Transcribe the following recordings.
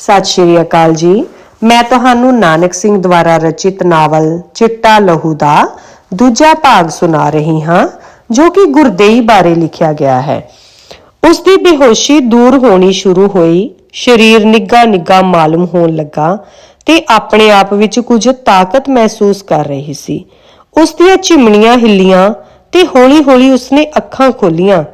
ਸਤਿ ਸ਼੍ਰੀ ਅਕਾਲ ਜੀ। ਮੈਂ ਤੁਹਾਨੂੰ ਨਾਨਕ ਸਿੰਘ ਦੁਆਰਾ ਰਚਿਤ ਨਾਵਲ ਚਿੱਟਾ ਲਹੂ ਦਾ ਦੂਜਾ ਭਾਗ ਸੁਣਾ ਰਹੀ ਹਾਂ, ਜੋ ਕਿ ਗੁਰਦੇਈ ਬਾਰੇ ਲਿਖਿਆ ਗਿਆ ਹੈ। ਉਸ ਦੀ ਬੇਹੋਸ਼ੀ ਦੂਰ ਹੋਣੀ ਸ਼ੁਰੂ ਹੋਈ, ਸਰੀਰ ਨਿੱਗਾ ਨਿੱਗਾ ਮਾਲੂਮ ਹੋਣ ਲੱਗਾ ਤੇ ਆਪਣੇ ਆਪ ਵਿੱਚ ਕੁਝ ਤਾਕਤ ਮਹਿਸੂਸ ਕਰ ਰਹੀ ਸੀ। ਉਸ ਦੀਆਂ ਚਿਮਣੀਆਂ ਹਿੱਲੀਆਂ ਤੇ ਹੌਲੀ-ਹੌਲੀ ਉਸਨੇ ਅੱਖਾਂ ਖੋਲੀਆਂ।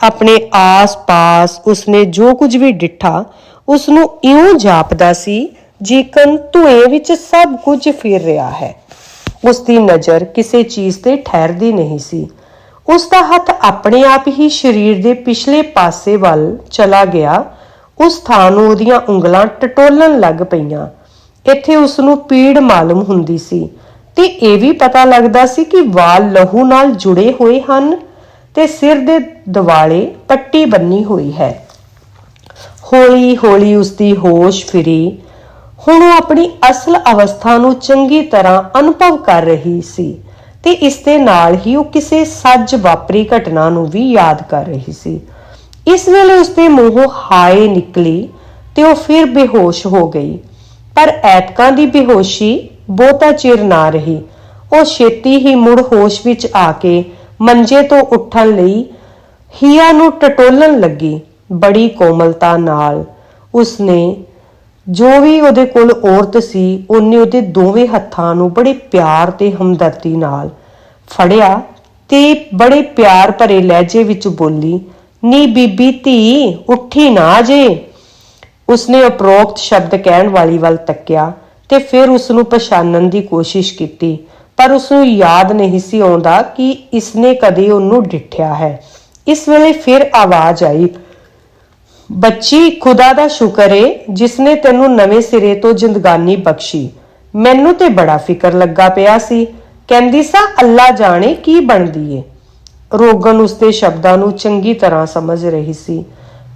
ਆਪਣੇ ਆਸ-ਪਾਸ ਉਸਨੇ ਜੋ ਕੁਝ ਵੀ ਡਿੱਠਾ ਉਸ ਨੂੰ ਇਉਂ ਜਾਪਦਾ ਸੀ ਜੀਕਨ ਧੂਏ ਵਿੱਚ ਸਭ ਕੁਝ ਫਿਰ ਰਿਹਾ ਹੈ। ਉਸ ਦੀ ਨਜ਼ਰ ਕਿਸੇ ਚੀਜ਼ ਤੇ ਠਹਿਰਦੀ ਨਹੀਂ ਸੀ। ਉਸ ਦਾ ਹੱਥ ਆਪਣੇ ਆਪ ਹੀ ਸਰੀਰ ਦੇ ਪਿਛਲੇ ਪਾਸੇ ਵੱਲ ਚਲਾ ਗਿਆ। ਉਸ ਥਾਂ ਨੂੰ ਉਹਦੀਆਂ ਉਂਗਲਾਂ ਟਟੋਲਣ ਲੱਗ ਪਈਆਂ। ਇੱਥੇ ਉਸ ਨੂੰ ਪੀੜ ਮਾਲੂਮ ਹੁੰਦੀ ਸੀ ਤੇ ਇਹ ਵੀ ਪਤਾ ਲੱਗਦਾ ਸੀ ਕਿ ਵਾਲ ਲਹੂ ਨਾਲ ਜੁੜੇ ਹੋਏ ਹਨ ਤੇ ਸਿਰ ਦੇ ਦਿਵਾਲੇ ਪੱਟੀ ਬੰਨੀ ਹੋਈ ਹੈ। ਹੌਲੀ ਹੌਲੀ ਉਸਦੀ ਹੋਸ਼ ਫਿਰੀ। ਹੁਣ ਉਹ ਆਪਣੀ ਅਸਲ ਅਵਸਥਾ ਨੂੰ ਚੰਗੀ ਤਰ੍ਹਾਂ ਅਨੁਭਵ ਕਰ ਰਹੀ ਸੀ ਤੇ ਇਸ ਦੇ ਨਾਲ ਹੀ ਉਹ ਕਿਸੇ ਸੱਜ ਵਾਪਰੀ ਘਟਨਾ ਨੂੰ ਵੀ ਯਾਦ ਕਰ ਰਹੀ ਸੀ। ਇਸ ਵੇਲੇ ਉਸ ਮੂੰਹੋਂ ਹਾਏ ਨਿਕਲੀ ਤੇ ਉਹ ਫਿਰ ਬੇਹੋਸ਼ ਹੋ ਗਈ। ਪਰ ਐਤਕਾਂ ਦੀ ਬੇਹੋਸ਼ੀ ਬਹੁਤਾ ਚਿਰ ਨਾ ਰਹੀ। ਉਹ ਛੇਤੀ ਹੀ ਮੁੜ ਹੋਸ਼ ਵਿੱਚ ਆ ਕੇ ਮੰਜੇ ਤੋਂ ਉੱਠਣ ਲਈ ਹੀਆ ਨੂੰ ਟਟੋਲਣ ਲੱਗੀ। ਬੜੀ ਕੋਮਲਤਾ ਨਾਲ। ਉਸਨੇ ਜੋ ਵੀ ਉਹਦੇ ਕੋਲ ਔਰਤ ਸੀ, ਉਹਨੇ ਉਹਦੇ ਦੋਵੇਂ ਹੱਥਾਂ ਨੂੰ ਬੜੇ ਪਿਆਰ ਤੇ ਹਮਦਰਦੀ ਨਾਲ ਫੜਿਆ ਤੇ ਬੜੇ ਪਿਆਰ ਭਰੇ ਲਹਿਜੇ ਵਿੱਚ ਬੋਲੀ, ਨੀ ਬੀਬੀ ਧੀ, ਉੱਠੀ ਨਾ ਜੇ। ਉਸਨੇ ਉਪਰੋਕਤ ਸ਼ਬਦ ਕਹਿਣ ਵਾਲੀ ਵੱਲ ਤੱਕਿਆ ਤੇ ਫਿਰ ਉਸ ਨੂੰ ਪਛਾਣਨ ਦੀ ਕੋਸ਼ਿਸ਼ ਕੀਤੀ, ਪਰ ਉਸ ਨੂੰ ਯਾਦ ਨਹੀਂ ਸੀ ਆਉਂਦਾ ਕਿ ਇਸਨੇ ਕਦੇ ਉਹਨੂੰ ਡਿੱਠਿਆ ਹੈ। ਇਸ ਵੇਲੇ ਫਿਰ ਆਵਾਜ਼ ਆਈ ਬੱਚੀ, ਖੁਦਾ ਦਾ ਸ਼ੁਕਰ ਏ, ਜਿਸਨੇ ਤੈਨੂੰ ਨਵੇਂ ਸਿਰੇ ਤੋਂ ਜ਼ਿੰਦਗਾਨੀ ਬਖਸ਼ੀ। ਮੈਨੂੰ ਤੇ ਬੜਾ ਫਿਕਰ ਲੱਗਾ ਪਿਆ ਸੀ। ਕਹਿੰਦੀ, ਸਾ ਅੱਲਾ ਜਾਣੇ ਕੀ ਬਣਦੀ ਏ? ਰੋਗਨ ਉਸਦੇ ਸ਼ਬਦਾਂ ਨੂੰ ਚੰਗੀ ਤਰ੍ਹਾਂ ਸਮਝ ਰਹੀ ਸੀ।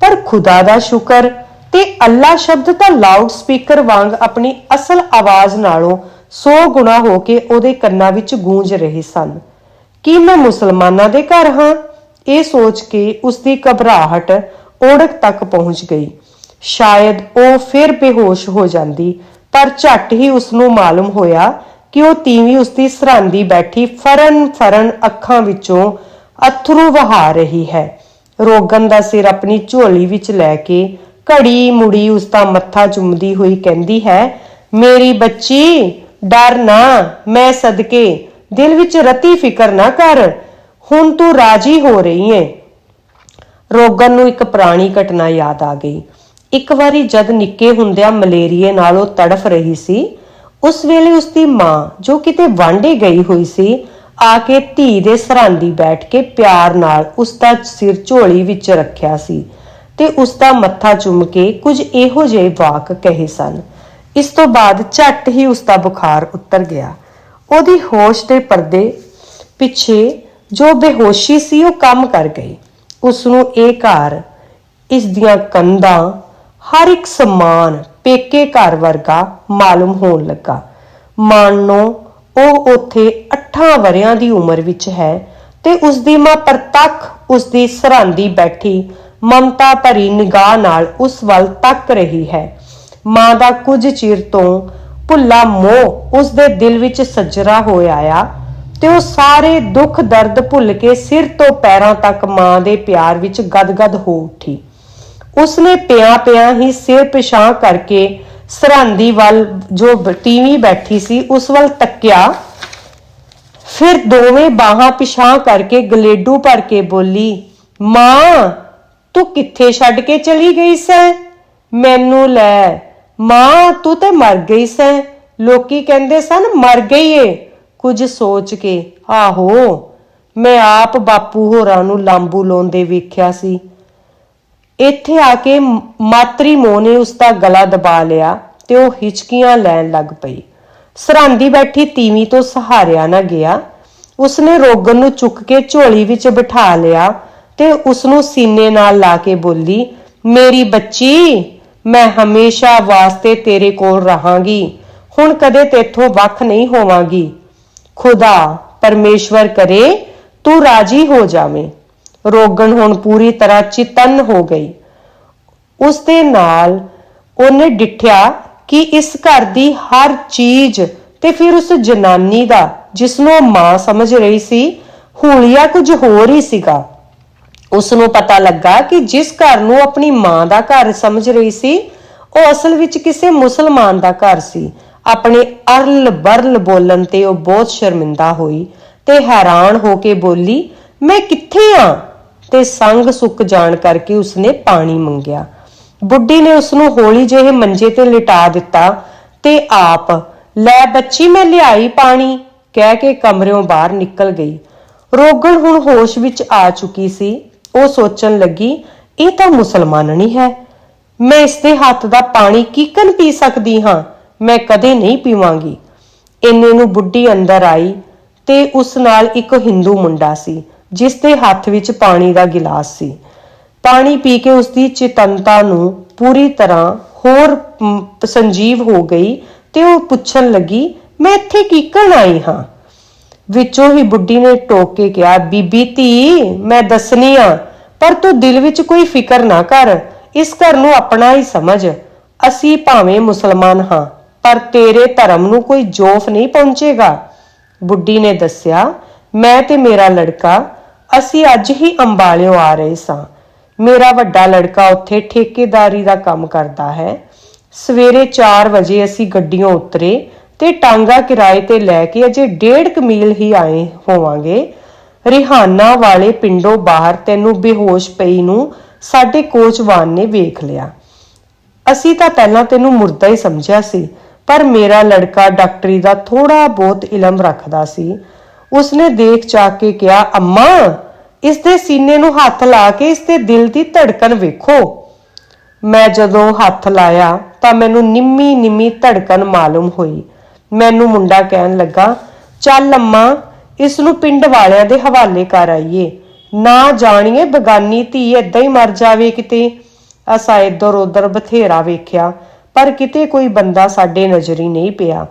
ਪਰ ਖੁਦਾ ਦਾ ਸ਼ੁਕਰ ਤੇ ਅੱਲਾ ਸ਼ਬਦ ਤਾਂ ਲਾਊਡ ਸਪੀਕਰ ਵਾਂਗ ਆਪਣੀ ਅਸਲ ਆਵਾਜ਼ ਨਾਲੋਂ 100 ਗੁਣਾ ਹੋ ਕੇ ਉਹਦੇ ਕੰਨਾਂ ਵਿੱਚ ਗੂੰਜ ਰਹੇ ਸਨ। ਕੀ ਮੈਂ ਮੁਸਲਮਾਨਾਂ ਦੇ ਘਰ ਹਾਂ? ਇਹ ਸੋਚ ਕੇ ਉਸ ਦੀ ਘਬਰਾਹਟ ਓੜਕ ਤੱਕ ਪਹੁੰਚ ਗਈ। ਸ਼ਾਇਦ ਉਹ ਫਿਰ ਬੇਹੋਸ਼ ਹੋ ਜਾਂਦੀ, ਪਰ ਝੱਟ ਹੀ ਉਸ ਨੂੰ ਮਾਲੂਮ ਹੋਇਆ ਕਿ ਉਹ ਤੀਵੀਂ ਉਸ ਦੀ ਸਰਾਂਦੀ ਬੈਠੀ ਫਰਨ ਫਰਨ ਅੱਖਾਂ ਵਿੱਚੋਂ ਅਥਰੂ ਵਹਾ ਰਹੀ ਹੈ। ਰੋਗਨ ਦਾ ਸਿਰ ਆਪਣੀ ਝੋਲੀ ਵਿੱਚ ਲੈ ਕੇ ਘੜੀ ਮੁੜੀ ਉਸ ਦਾ ਮੱਥਾ ਚੁੰਮਦੀ ਹੋਈ ਕਹਿੰਦੀ ਹੈ, ਮੇਰੀ ਬੱਚੀ, ਡਰ ਨਾ, ਮੈਂ ਸਦਕੇ, ਦਿਲ ਵਿੱਚ ਰਤੀ ਫਿਕਰ ਨਾ ਕਰ, ਹੁਣ ਤੂੰ ਰਾਜੀ ਹੋ ਰਹੀ ਏ। ਰੋਗਨ ਨੂੰ ਇੱਕ ਪੁਰਾਣੀ ਘਟਨਾ ਯਾਦ ਆ ਗਈ। ਇੱਕ ਵਾਰੀ ਜਦ ਨਿੱਕੇ ਹੁੰਦਿਆਂ ਮਲੇਰੀਏ ਨਾਲ ਉਹ ਤੜਫ ਰਹੀ ਸੀ, ਉਸ ਵੇਲੇ ਉਸ ਦੀ ਮਾਂ, ਜੋ ਕਿਤੇ ਵਾਂਡੇ ਗਈ ਹੋਈ ਸੀ, ਆ ਕੇ ਧੀ ਦੇ ਸਰਾਂਦੀ ਬੈਠ ਕੇ ਪਿਆਰ ਨਾਲ ਉਸ ਦਾ ਸਿਰ ਝੋਲੀ ਵਿੱਚ ਰੱਖਿਆ ਸੀ ਤੇ ਉਸ ਦਾ ਮੱਥਾ ਚੁੰਮ ਕੇ ਕੁਝ ਇਹੋ ਜਿਹੇ ਵਾਕ ਕਹੇ ਸਨ। ਇਸ ਤੋਂ ਬਾਅਦ ਝੱਟ ਹੀ ਉਸ ਦਾ ਬੁਖਾਰ ਉਤਰ ਗਿਆ। ਉਹਦੀ ਹੋਸ਼ ਦੇ ਪਰਦੇ ਪਿੱਛੇ ਜੋ ਬੇਹੋਸ਼ੀ ਸੀ, ਉਹ ਕੰਮ ਕਰ ਗਈ। ਉਸ ਨੂੰ ਇਹ ਘਰ, ਇਸ ਦੀਆਂ ਕੰਧਾਂ, ਹਰ ਇੱਕ ਸਮਾਨ ਪੇਕੇ ਘਰ ਵਰਗਾ ਮਾਲੂਮ ਹੋਣ ਲੱਗਾ। ਮਾਨੋ ਉਹ ਉੱਥੇ 8 ਵਰਿਆਂ ਦੀ ਉਮਰ ਵਿੱਚ ਹੈ ਤੇ ਉਸ ਦੀ ਮਾਂ ਪ੍ਰਤੱਖ ਉਸ ਦੀ ਸਰਾਂਦੀ ਬੈਠੀ ਮਮਤਾ ਭਰੀ ਨਿਗਾਹ ਨਾਲ ਉਸ ਵੱਲ ਤੱਕ ਰਹੀ ਹੈ। ਮਾਂ ਦਾ ਕੁਝ ਚਿਰ ਤੋਂ ਭੁੱਲਾ ਮੋਹ ਉਸ ਦੇ ਦਿਲ ਵਿੱਚ ਸੱਜਰਾ ਹੋ ਆਇਆ ਤੇ ਉਹ ਸਾਰੇ ਦੁੱਖ ਦਰਦ ਭੁੱਲ ਕੇ ਸਿਰ ਤੋਂ ਪੈਰਾਂ ਤੱਕ ਮਾਂ ਦੇ ਪਿਆਰ ਵਿੱਚ ਗਦਗਦ ਹੋ ਉੱਠੀ। ਉਸਨੇ ਪਿਆ ਪਿਆ ਹੀ ਸਿਰ ਪਿਛਾਂ ਕਰਕੇ ਸਰਾਂਦੀ ਵੱਲ ਜੋ ਟੀਵੀ ਬੈਠੀ ਸੀ, ਉਸ ਵੱਲ ਤੱਕਿਆ। ਫਿਰ ਦੋਵੇਂ ਬਾਹਾਂ ਪਿਛਾਂ ਕਰਕੇ ਗਲੇਡੂ ਭਰ ਕੇ ਬੋਲੀ, ਮਾਂ, ਤੂੰ ਕਿੱਥੇ ਛੱਡ ਕੇ ਚਲੀ ਗਈ ਸੈਂ? ਮੈਨੂੰ ਲੈ, ਮਾਂ, ਤੂੰ ਤੇ ਮਰ ਗਈ ਸੈਂ। ਲੋਕੀ ਕਹਿੰਦੇ ਸਨ, ਮਰ ਗਈ ਏ। ਕੁਝ ਸੋਚ ਕੇ, ਆਹੋ, ਮੈਂ ਆਪ ਬਾਪੂ ਹੋਰਾਂ ਨੂੰ ਲਾਂਬੂ ਲਾਉਂਦੇ ਵੇਖਿਆ ਸੀ। ਇੱਥੇ ਆ ਕੇ ਮਾਤਰੀ ਮੋਹ ਨੇ ਉਸ ਦਾ ਗਲਾ ਦਬਾ ਲਿਆ ਤੇ ਉਹ ਹਿਚਕੀਆਂ ਲੈਣ ਲੱਗ ਪਈ। ਸਰਾਂਦੀ ਬੈਠੀ ਤੀਵੀਂ ਤੋਂ ਸਹਾਰਿਆ ਨਾ ਗਿਆ। ਉਸਨੇ ਰੋਗਨ ਨੂੰ ਚੁੱਕ ਕੇ ਝੋਲੀ ਵਿੱਚ ਬਿਠਾ ਲਿਆ ਤੇ ਉਸ ਨੂੰ ਸੀਨੇ ਨਾਲ ਲਾ ਕੇ ਬੋਲੀ, ਮੇਰੀ ਬੱਚੀ, ਮੈਂ ਹਮੇਸ਼ਾ ਵਾਸਤੇ ਤੇਰੇ ਕੋਲ ਰਹਾਂਗੀ। ਹੁਣ ਕਦੇ ਤੇਥੋਂ ਵੱਖ ਨਹੀਂ ਹੋਵਾਂਗੀ। ਖੁਦਾ ਪਰਮੇਸ਼ਵਰ ਕਰੇ, ਤੂੰ ਰਾਜੀ ਹੋ ਜਾਵੇਂ। ਰੋਗਣ ਹੁਣ ਪੂਰੀ ਤਰ੍ਹਾਂ ਚਿਤਨ ਹੋ ਗਈ। ਉਸ ਦੇ ਨਾਲ ਉਹਨੇ ਡਿੱਠਿਆ ਕਿ ਇਸ ਘਰ ਦੀ ਹਰ ਚੀਜ਼ ਤੇ ਫਿਰ ਉਸ ਜਨਾਨੀ ਦਾ ਜਿਸ ਨੂੰ ਮਾਂ ਸਮਝ ਰਹੀ ਸੀ, ਹੁਲੀਆ ਕੁਝ ਹੋਰ ਹੀ ਸੀਗਾ। ਉਸ ਨੂੰ ਪਤਾ ਲੱਗਾ ਕਿ ਜਿਸ ਘਰ ਨੂੰ ਆਪਣੀ ਮਾਂ ਦਾ ਘਰ ਸਮਝ ਰਹੀ ਸੀ, ਉਹ ਅਸਲ ਵਿੱਚ ਕਿਸੇ ਮੁਸਲਮਾਨ ਦਾ ਘਰ ਸੀ। ਆਪਣੇ ਅਰਲ ਬਰਲ ਬੋਲਣ ਤੇ ਉਹ ਬਹੁਤ ਸ਼ਰਮਿੰਦਾ ਹੋਈ ਤੇ ਹੈਰਾਨ ਹੋ ਕੇ ਬੋਲੀ, ਮੈਂ ਕਿੱਥੇ ਆ? ਤੇ ਸੰਗ ਸੁੱਕ ਜਾਣ ਕਰਕੇ ਉਸਨੇ ਪਾਣੀ ਮੰਗਿਆ। ਬੁੱਢੀ ਨੇ ਉਸ ਨੂੰ ਹੌਲੀ ਜਿਹੇ ਮੰਜੇ ਤੇ ਲਿਟਾ ਦਿੱਤਾ ਤੇ ਆਪ, ਲੈ ਬੱਚੀ, ਮੈਂ ਲਿਆਈ ਪਾਣੀ। ਕਹਿ ਕੇ ਕਮਰਿਓਂ ਬਾਹਰ ਨਿਕਲ ਗਈ। ਰੋਗਣ ਹੁਣ ਹੋਸ਼ ਵਿੱਚ ਆ ਚੁੱਕੀ ਸੀ। ਉਹ ਸੋਚਣ ਲੱਗੀ, ਇਹ ਤਾਂ ਮੁਸਲਮਾਨ ਮੁਸਲਮਾਨਣੀ ਹੈ। ਮੈਂ ਇਸ ਦੇ ਹੱਥ ਦਾ ਪਾਣੀ ਕਿਕਨ ਪੀ ਸਕਦੀ ਹਾਂ? ਮੈਂ ਕਦੇ ਨਹੀਂ ਪੀਵਾਂਗੀ। ਇੰਨੇ ਨੂੰ ਬੁੱਢੀ ਅੰਦਰ ਆਈ ਤੇ ਉਸ ਨਾਲ ਇੱਕ ਹਿੰਦੂ ਮੁੰਡਾ ਸੀ, ਜਿਸ ਦੇ ਹੱਥ ਵਿੱਚ ਪਾਣੀ ਦਾ ਗਿਲਾਸ ਸੀ। ਪਾਣੀ ਪੀ ਕੇ ਉਸ ਦੀ ਚੇਤਨਤਾ ਨੂੰ ਪੂਰੀ ਤਰ੍ਹਾਂ ਹੋਰ ਸੰਜੀਵ ਹੋ ਗਈ ਤੇ ਉਹ ਪੁੱਛਣ ਲੱਗੀ, ਮੈਂ ਇੱਥੇ ਕਿਕਣ ਆਈ ਹਾਂ? ਵਿੱਚੋਂ ਹੀ ਬੁੱਢੀ ਨੇ ਟੋਕ ਕੇ ਕਿਹਾ, ਬੀਬੀ ਧੀ, ਮੈਂ ਦੱਸਣੀ ਆ, ਪਰ ਤੂੰ ਦਿਲ ਵਿੱਚ ਕੋਈ ਫਿਕਰ ਨਾ ਕਰ। ਇਸ ਘਰ ਨੂੰ ਆਪਣਾ ਹੀ ਸਮਝ। ਅਸੀਂ ਭਾਵੇਂ ਮੁਸਲਮਾਨ ਹਾਂ। ਪਰ ਤੇਰੇ ਧਰਮ ਨੂੰ ਕੋਈ ਜੋਫ ਨਹੀਂ ਪਹੁੰਚੇਗਾ। ਬੁੱਢੀ ਨੇ ਦੱਸਿਆ, ਮੈਂ ਤੇ ਮੇਰਾ ਲੜਕਾ, ਅਸੀਂ ਅੱਜ ਹੀ ਅੰਬਾਲਿਓ ਆ ਰਹੇ ਸਾਂ। ਮੇਰਾ ਵੱਡਾ ਲੜਕਾ ਉੱਥੇ ਠੇਕੇਦਾਰੀ ਦਾ ਕੰਮ ਕਰਦਾ ਹੈ। ਸਵੇਰੇ 4 ਵਜੇ ਅਸੀਂ ਗੱਡੀਆਂ ਉਤਰੇ ਤੇ ਟਾਂਗਾ ਕਿਰਾਏ ਤੇ ਲੈ ਕੇ ਅਜੇ ਡੇਢ ਕੁ ਮੀਲ ਹੀ ਆਏ ਹੋਵਾਂਗੇ। ਰਿਹਾਨਾ ਵਾਲੇ ਪਿੰਡੋਂ ਬਾਹਰ ਤੈਨੂੰ ਬੇਹੋਸ਼ ਪਈ ਨੂੰ ਸਾਡੇ ਕੋਚਵਾਨ ਨੇ ਵੇਖ ਲਿਆ। ਅਸੀਂ ਤਾਂ ਪਹਿਲਾਂ ਤੈਨੂੰ ਮੁਰਦਾ ਹੀ ਸਮਝਿਆ ਸੀ ਪਰ ਮੇਰਾ ਲੜਕਾ ਡਾਕਟਰੀ ਦਾ ਥੋੜਾ ਬਹੁਤ ਇਲਮ ਰੱਖਦਾ ਸੀ। ਉਸਨੇ ਦੇਖ ਚਾ ਕੇ ਕਿਹਾ, ਅੰਮਾ, ਇਸ ਦੇ ਸੀਨੇ ਨੂੰ ਹੱਥ ਲਾ ਕੇ ਇਸ ਦੇ ਦਿਲ ਦੀ ਧੜਕਣ ਵੇਖੋ। ਮੈਂ ਜਦੋਂ ਹੱਥ ਲਾਇਆ ਤਾਂ ਮੈਨੂੰ ਨਿੰਮੀ ਨਿੰਮੀ ਧੜਕਣ ਮਾਲੂਮ ਹੋਈ। ਮੈਨੂੰ ਮੁੰਡਾ ਕਹਿਣ ਲੱਗਾ, ਚੱਲ ਅੰਮਾ, ਇਸ ਨੂੰ ਪਿੰਡ ਵਾਲਿਆਂ ਦੇ ਹਵਾਲੇ ਕਰ ਆਈਏ। ਨਾ ਜਾਣੀਏ ਬਗਾਨੀ ਧੀ ਏਦਾਂ ਹੀ ਮਰ ਜਾਵੇ ਕਿਤੇ। ਅਸਾਂ ਇੱਧਰ ਉੱਧਰ ਬਥੇਰਾ ਵੇਖਿਆ। ਪਰ ਕਿਤੇ ਕੋਈ ਬੰਦਾ ਸਾਡੇ ਨਜ਼ਰੀ ਨਹੀਂ ਪਿਆ।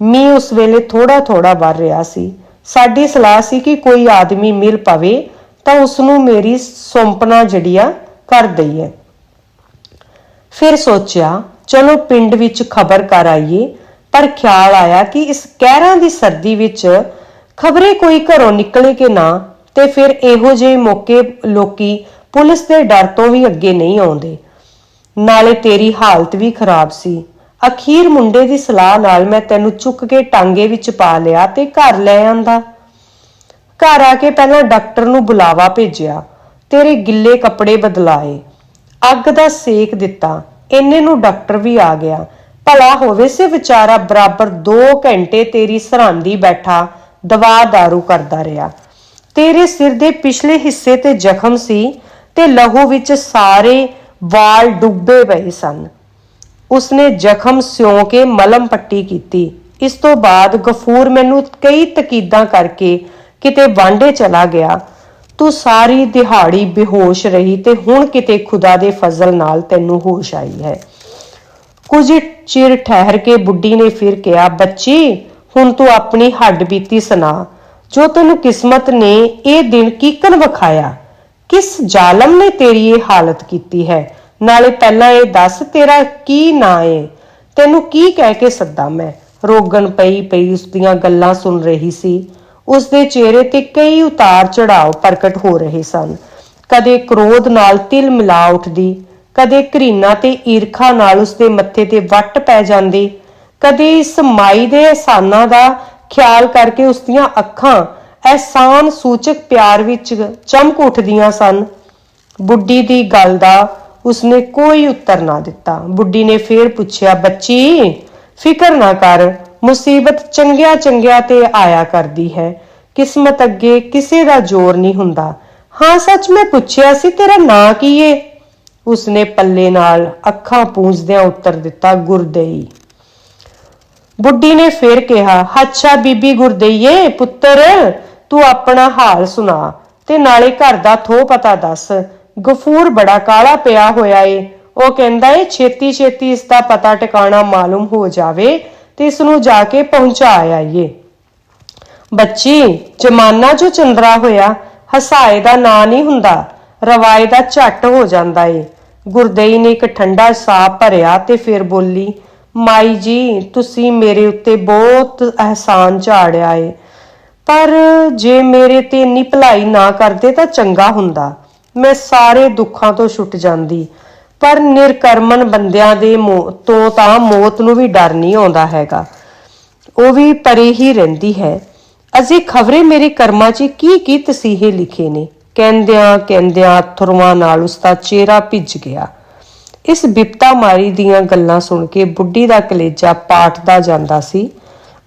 ਮੀਂਹ ਉਸ ਵੇਲੇ ਥੋੜਾ ਥੋੜਾ ਵਰ ਰਿਹਾ ਸੀ। ਸਾਡੀ ਸਲਾਹ ਸੀ ਕਿ ਕੋਈ ਆਦਮੀ ਮਿਲ ਪਵੇ ਤਾਂ ਉਸ ਨੂੰ ਮੇਰੀ ਸੌਂਪਣਾ ਜੜੀਆ ਕਰ ਦਈਏ। ਫਿਰ ਸੋਚਿਆ, ਚਲੋ ਪਿੰਡ ਵਿੱਚ ਖਬਰ ਕਰ ਆਈਏ, ਪਰ ਖਿਆਲ ਆਇਆ ਕਿ ਇਸ ਕਹਿਰਾਂ ਦੀ ਸਰਦੀ ਵਿੱਚ ਖਬਰੇ ਕੋਈ ਘਰੋਂ ਨਿਕਲੇ ਕਿ ਨਾ ਤੇ ਫਿਰ ਇਹੋ ਜਿਹੇ ਮੌਕੇ ਲੋਕੀ ਪੁਲਿਸ ਦੇ ਡਰ ਤੋਂ ਵੀ ਅੱਗੇ ਨਹੀਂ ਆਉਂਦੇ। ਨਾਲੇ ਤੇਰੀ ਹਾਲਤ ਵੀ ਖਰਾਬ ਸੀ। ਅਖੀਰ ਮੁੰਡੇ ਦੀ ਸਲਾਹ ਨਾਲ ਮੈਂ ਤੈਨੂੰ ਚੁੱਕ ਕੇ ਟਾਂਗੇ ਵਿੱਚ ਪਾ ਲਿਆ ਤੇ ਘਰ ਲੈ ਆਂਦਾ। ਘਰ ਆ ਕੇ ਪਹਿਲਾਂ ਡਾਕਟਰ ਨੂੰ ਬੁਲਾਵਾ ਭੇਜਿਆ। ਤੇਰੇ ਗਿੱਲੇ ਕੱਪੜੇ ਬਦਲਾਏ। ਅੱਗ ਦਾ ਸੇਕ ਦਿੱਤਾ। ਇੰਨੇ ਨੂੰ ਡਾਕਟਰ ਵੀ ਆ ਗਿਆ। ਭਲਾ ਹੋਵੇ ਸੇ ਵਿਚਾਰਾ ਬਰਾਬਰ 2 ਘੰਟੇ ਤੇਰੀ ਸਰਾਂਦੀ ਬੈਠਾ, ਦਵਾ दारू ਕਰਦਾ ਰਿਹਾ। ਤੇਰੇ ਸਿਰ ਦੇ ਪਿਛਲੇ ਹਿੱਸੇ ਤੇ ਜ਼ਖਮ ਸੀ ਤੇ ਲਹੂ ਵਿੱਚ ਸਾਰੇ ਵਾਲ ਡੁੱਬੇ ਪਏ ਸਨ। ਉਸਨੇ ਜ਼ਖਮ ਸਿਉਂ ਕੇ ਮਲਮ ਪੱਟੀ ਕੀਤੀ। ਇਸ ਤੋਂ ਬਾਅਦ ਗਫੂਰ ਮੈਨੂੰ ਕਈ ਤਕੀਦਾਂ ਕਰਕੇ ਕਿਤੇ ਵਾਂਡੇ ਚਲਾ ਗਿਆ। ਤੂੰ ਸਾਰੀ ਦਿਹਾੜੀ ਬੇਹੋਸ਼ ਰਹੀ ਤੇ ਹੁਣ ਕਿਤੇ ਖੁਦਾ ਦੇ ਫਜ਼ਲ ਨਾਲ ਤੈਨੂੰ ਹੋਸ਼ ਆਈ ਹੈ। ਕੁਝ ਚਿਰ ਠਹਿਰ ਕੇ ਬੁੱਢੀ ਨੇ ਫਿਰ ਕਿਹਾ, ਬੱਚੀ, ਹੁਣ ਤੂੰ ਆਪਣੀ ਹੱਡ ਬੀਤੀ ਸੁਣਾ। ਜੋ ਤੈਨੂੰ ਕਿਸਮਤ ਨੇ, ਇਹ ਦਿਨ ਕੀਕਨ ਵਿਖਾਇਆ? ਕਿਸ ਜ਼ਾਲਮ ਨੇ ਤੇਰੀ ਇਹ ਹਾਲਤ ਕੀਤੀ ਹੈ? ਨਾਲੇ ਪਹਿਲਾਂ ਇਹ ਦੱਸ ਤੇਰਾ ਕੀ ਨਾਂ ਏ? ਤੈਨੂੰ ਕੀ ਕਹਿ ਕੇ ਸੱਦਾ ਮੈਂ? ਰੋਗਣ ਪਈ ਪਈ ਉਸ ਦੀਆਂ ਗੱਲਾਂ ਸੁਣ ਰਹੀ ਸੀ। ਉਸ ਦੇ ਚਿਹਰੇ ਤੇ ਕਈ ਉਤਾਰ ਚੜਾਵ ਪ੍ਰਗਟ ਹੋ ਰਹੇ ਸਨ। ਕਦੇ ਕ੍ਰੋਧ ਨਾਲ ਤਿਲ ਮਿਲਾ ਉੱਠਦੀ, ਕਦੇ ਘ੍ਰਿਣਾ ਤੇ ਈਰਖਾ ਨਾਲ ਉਸ ਦੇ ਮੱਥੇ ਤੇ ਵੱਟ ਪੈ ਜਾਂਦੀ, ਕਦੇ ਇਸ ਮਾਈ ਦੇ ਅਹਿਸਾਨਾਂ ਦਾ ਖਿਆਲ ਕਰਕੇ ਉਸ ਦੀਆਂ ਅੱਖਾਂ ਅਹਿਸਾਨ ਸੂਚਕ ਪਿਆਰ ਵਿੱਚ ਚਮਕ ਉੱਠਦੀਆਂ ਸਨ। ਬੁੱਢੀ ਦੀ ਗੱਲ ਦਾ ਉਸਨੇ ਕੋਈ ਉੱਤਰ ਨਾ ਦਿੱਤਾ। ਬੁੱਢੀ ਨੇ ਫੇਰ ਪੁੱਛਿਆ, ਬੱਚੀ, ਫਿਕਰ ਨਾ ਕਰ, ਮੁਸੀਬਤ ਚੰਗਿਆ ਚੰਗਿਆ ਤੇ ਆਇਆ ਕਰਦੀ ਹੈ। ਕਿਸਮਤ ਅੱਗੇ ਕਿਸੇ ਦਾ ਜ਼ੋਰ ਨਹੀਂ ਹੁੰਦਾ। ਹਾਂ, ਸੱਚ ਮੈਂ ਪੁੱਛਿਆ ਸੀ, ਤੇਰਾ ਨਾਂ ਕੀ ਏ? ਉਸਨੇ ਪੱਲੇ ਨਾਲ ਅੱਖਾਂ ਪੂੰਝਦਿਆਂ ਉੱਤਰ ਦਿੱਤਾ, ਗੁਰਦਈ। ਬੁੱਢੀ ਨੇ ਫੇਰ ਕਿਹਾ, ਅੱਛਾ ਬੀਬੀ ਗੁਰਦਈਏ, ਪੁੱਤਰ ਤੂੰ ਆਪਣਾ ਹਾਲ ਸੁਣਾ ਤੇ ਨਾਲੇ ਘਰ ਦਾ ਥੋ ਪਤਾ ਦੱਸ। ਗਫੂਰ ਬੜਾ ਕਾਲਾ ਪਿਆ ਹੋਇਆ ਏ। ਉਹ ਕਹਿੰਦਾ ਏ, ਛੇਤੀ ਛੇਤੀ ਇਸ ਦਾ ਪਤਾ ਟਿਕਾਣਾ ਮਾਲੂਮ ਹੋ ਜਾਵੇ ਤੇ ਇਸ ਨੂੰ ਜਾ ਕੇ ਪਹੁੰਚਾ ਆਈਏ। ਬੱਚੀ, ਜਮਾਨਾ ਜੋ ਚੰਦਰਾ ਹੋਇਆ, ਹਸਾਏ ਦਾ ਨਾਂ ਨਹੀਂ ਹੁੰਦਾ, ਰਵਾਏ ਦਾ ਝੱਟ ਹੋ ਜਾਂਦਾ ਏ। ਗੁਰਦਈ ਨੇ ਇੱਕ ਠੰਡਾ ਸਾਹ ਭਰਿਆ ਤੇ ਫਿਰ ਬੋਲੀ, ਮਾਈ ਜੀ, ਤੁਸੀਂ ਮੇਰੇ ਉੱਤੇ ਬਹੁਤ ਅਹਿਸਾਨ ਝਾੜਿਆ ਏ। ਪਰ ਜੇ ਮੇਰੇ ਤੇ ਇੰਨੀ ਭਲਾਈ ਨਾ ਕਰਦੇ ਤਾਂ ਚੰਗਾ ਹੁੰਦਾ। ਮੈਂ ਸਾਰੇ ਦੁੱਖਾਂ ਤੋਂ ਛੁੱਟ ਜਾਂਦੀ। ਪਰ ਨਿਰਕਰਮਨ ਬੰਦਿਆਂ ਦੇ ਤੋਂ ਤਾਂ ਮੌਤ ਨੂੰ ਵੀ ਡਰ ਨਹੀਂ ਆਉਂਦਾ ਹੈਗਾ। ਉਹ ਵੀ ਪਰੇ ਹੀ ਰਹਿੰਦੀ ਹੈ। ਅਜੇ ਖਬਰੇ ਮੇਰੇ ਕਰਮਾਂ 'ਚ ਕੀ ਕੀ ਤਸੀਹੇ ਲਿਖੇ ਨੇ। ਕਹਿੰਦਿਆਂ ਕਹਿੰਦਿਆਂ ਅਥਰੂਆਂ ਨਾਲ ਉਸਦਾ ਚਿਹਰਾ ਭਿੱਜ ਗਿਆ। ਇਸ ਬਿਪਤਾ ਮਾਰੀ ਦੀਆਂ ਗੱਲਾਂ ਸੁਣ ਕੇ ਬੁੱਢੀ ਦਾ ਕਲੇਜਾ ਪਾਟਦਾ ਜਾਂਦਾ ਸੀ।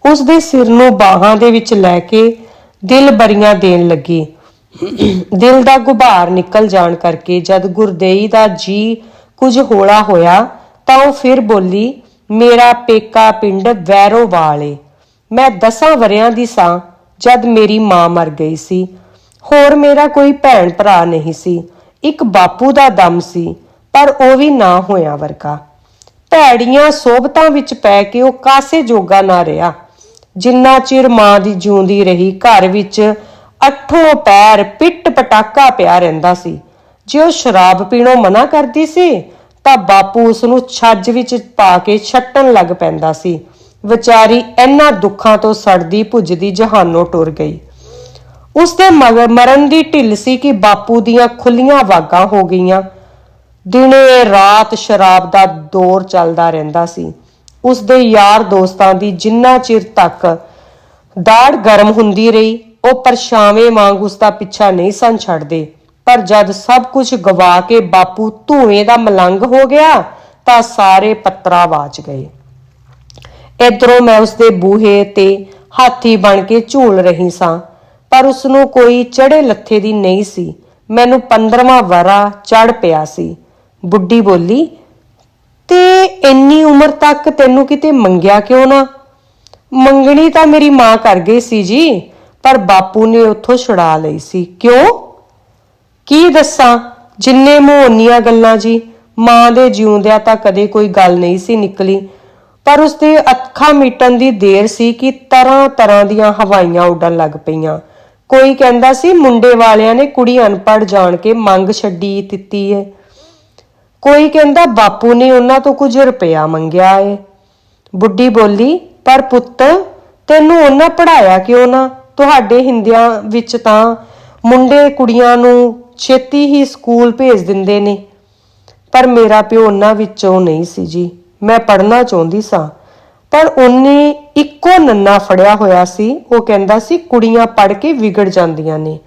ਉਸ ਦੇ ਸਿਰ ਨੂੰ ਬਾਹਾਂ ਦੇ ਵਿੱਚ ਲੈ ਕੇ ਦਿਲ ਬਰੀਆਂ ਦੇਣ ਲੱਗੀ। ਦਿਲ ਦਾ ਗੁਬਾਰ ਨਿਕਲ ਜਾਣ ਕਰਕੇ ਜਦ ਗੁਰਦੇਈ ਦਾ ਜੀ ਕੁਝ ਹੋਲਾ ਹੋਇਆ ਤਾਂ ਉਹ ਫਿਰ ਬੋਲੀ, ਮੇਰਾ ਪੇਕਾ ਪਿੰਡ ਵੈਰੋ ਵਾਲੇ। ਮੈਂ ਦਸਾਂ ਵਰਿਆਂ ਦੀ ਸਾਂ ਜਦ ਮੇਰੀ ਮਾਂ ਮਰ ਗਈ ਸੀ। ਹੋਰ ਮੇਰਾ ਕੋਈ ਭੈਣ ਭਰਾ ਨਹੀਂ ਸੀ। ਇੱਕ ਬਾਪੂ ਦਾ ਦਮ ਸੀ, ਪਰ ਉਹ ਵੀ ਨਾ ਹੋਇਆ ਵਰਗਾ। ਭੈੜੀਆਂ ਸੋਭਤਾਂ ਵਿੱਚ ਪੈ ਕੇ ਉਹ ਕਾਸੇ ਜੋਗਾ ਨਾ ਰਿਹਾ। ਜਿੰਨਾ ਚਿਰ ਮਾਂ ਦੀ ਜਿਉਂਦੀ ਰਹੀ, ਘਰ ਵਿੱਚ ਅੱਠੋਂ ਪੈਰ ਪਿੱਟ ਪਟਾਕਾ ਪਿਆ ਰਹਿੰਦਾ ਸੀ। ਜੇ ਉਹ ਸ਼ਰਾਬ ਪੀਣੋਂ ਮਨਾ ਕਰਦੀ ਸੀ, ਤਾਂ ਬਾਪੂ ਉਸ ਨੂੰ ਛੱਜ ਵਿੱਚ ਪਾ ਕੇ ਛੱਟਣ ਲੱਗ ਪੈਂਦਾ ਸੀ। ਵਿਚਾਰੀ ਇਹਨਾਂ ਦੁੱਖਾਂ ਤੋਂ ਸੜਦੀ ਭੁੱਜਦੀ ਜਹਾਨੋਂ ਟੁਰ ਗਈ। ਉਸ ਦੇ ਮਗਰ ਮਰਨ ਦੀ ਢਿੱਲ ਸੀ ਕਿ ਬਾਪੂ ਦੀਆਂ ਖੁੱਲੀਆਂ ਵਾਗਾਂ ਹੋ ਗਈਆਂ। ਦਿਨੇ ਰਾਤ ਸ਼ਰਾਬ ਦਾ ਦੌਰ ਚੱਲਦਾ ਰਹਿੰਦਾ ਸੀ। ਉਸ ਦੇ ਯਾਰ ਦੋਸਤਾਂ ਦੀ ਜਿੰਨਾ ਚਿਰ ਤੱਕ ਦਾੜ ਗਰਮ ਹੁੰਦੀ ਰਹੀ, ਉਹ ਪਰਛਾਵੇਂ ਵਾਂਗ ਉਸ ਦਾ ਪਿੱਛਾ ਨਹੀਂ ਸਨ ਛੱਡਦੇ। ਪਰ ਜਦ ਸਭ ਕੁਝ ਗਵਾ ਕੇ ਬਾਪੂ ਧੂਏ ਦਾ ਮਲੰਗ ਹੋ ਗਿਆ, ਤਾਂ ਸਾਰੇ ਪੱਤਰਾ ਵਾਚ ਗਏ। ਇਧਰੋਂ ਮੈਂ ਉਸਦੇ ਬੂਹੇ ਤੇ ਹਾਥੀ ਬਣ ਕੇ ਝੂਲ ਰਹੀ ਸਾਂ, ਪਰ ਉਸ ਨੂੰ ਕੋਈ ਚੜੇ ਲੱਥੇ ਦੀ ਨਹੀਂ ਸੀ। ਮੈਨੂੰ 15ਵਾਂ ਵਰਾ ਚੜ ਪਿਆ ਸੀ। ਬੁੱਢੀ ਬੋਲੀ ਤੇ ਇੰਨੀ ਉਮਰ ਤੱਕ ਤੈਨੂੰ ਕਿਤੇ ਮੰਗਿਆ ਕਿਉਂ ਨਾ? ਮੰਗਣੀ ਤਾਂ ਮੇਰੀ ਮਾਂ ਕਰ ਗਈ ਸੀ ਜੀ, ਪਰ ਬਾਪੂ ਨੇ ਉੱਥੋਂ ਛੁਡਾ ਲਈ ਸੀ। ਕਿਉਂ? ਕੀ ਦੱਸਾਂ? ਜਿੰਨੇ ਮੂੰਹ ਗੱਲਾਂ ਜੀ, ਮਾਂ ਦੇ ਜਿਉਂਦਿਆਂ ਤਾਂ ਕਦੇ ਕੋਈ ਗੱਲ ਨਹੀਂ ਸੀ ਨਿਕਲੀ। ਪਰ ਉਸਦੇ ਅੱਖਾਂ ਮੀਟਣ ਦੀ ਦੇਰ ਸੀ ਕਿ ਤਰ੍ਹਾਂ ਤਰ੍ਹਾਂ ਦੀਆਂ ਹਵਾਈਆਂ ਉੱਡਣ ਲੱਗ ਪਈਆਂ। ਕੋਈ ਕਹਿੰਦਾ ਸੀ, ਮੁੰਡੇ ਵਾਲਿਆਂ ਨੇ ਕੁੜੀ ਅਨਪੜ੍ਹ ਜਾਣ ਕੇ ਮੰਗ ਛੱਡੀ, ਦਿੱਤੀ ਹੈ। ਕੋਈ ਕਹਿੰਦਾ ਬਾਪੂ ਨੇ ਉਹਨਾਂ ਤੋਂ ਕੁਝ ਰੁਪਇਆ ਮੰਗਿਆ ਏ। ਬੁੱਢੀ ਬੋਲੀ, ਪਰ ਪੁੱਤ, ਤੈਨੂੰ ਉਹਨਾਂ ਪੜਾਇਆ ਕਿਉਂ ਨਾ? ਤੁਹਾਡੇ ਹਿੰਦਿਆਂ ਵਿੱਚ ਤਾਂ ਮੁੰਡੇ ਕੁੜੀਆਂ ਨੂੰ ਛੇਤੀ ਹੀ ਸਕੂਲ ਭੇਜ ਦਿੰਦੇ ਨੇ। ਪਰ ਮੇਰਾ ਪਿਓ ਉਹਨਾਂ ਵਿੱਚੋਂ ਨਹੀਂ ਸੀ ਜੀ। ਮੈਂ ਪੜ੍ਹਨਾ ਚਾਹੁੰਦੀ ਸਾਂ। ਪਰ ਉਹਨੇ ਇੱਕੋ ਨੰਨਾ ਫੜਿਆ ਹੋਇਆ ਸੀ। ਉਹ ਕਹਿੰਦਾ ਸੀ, ਕੁੜੀਆਂ ਪੜ੍ਹ ਕੇ ਵਿਗੜ ਜਾਂਦੀਆਂ ਨੇ।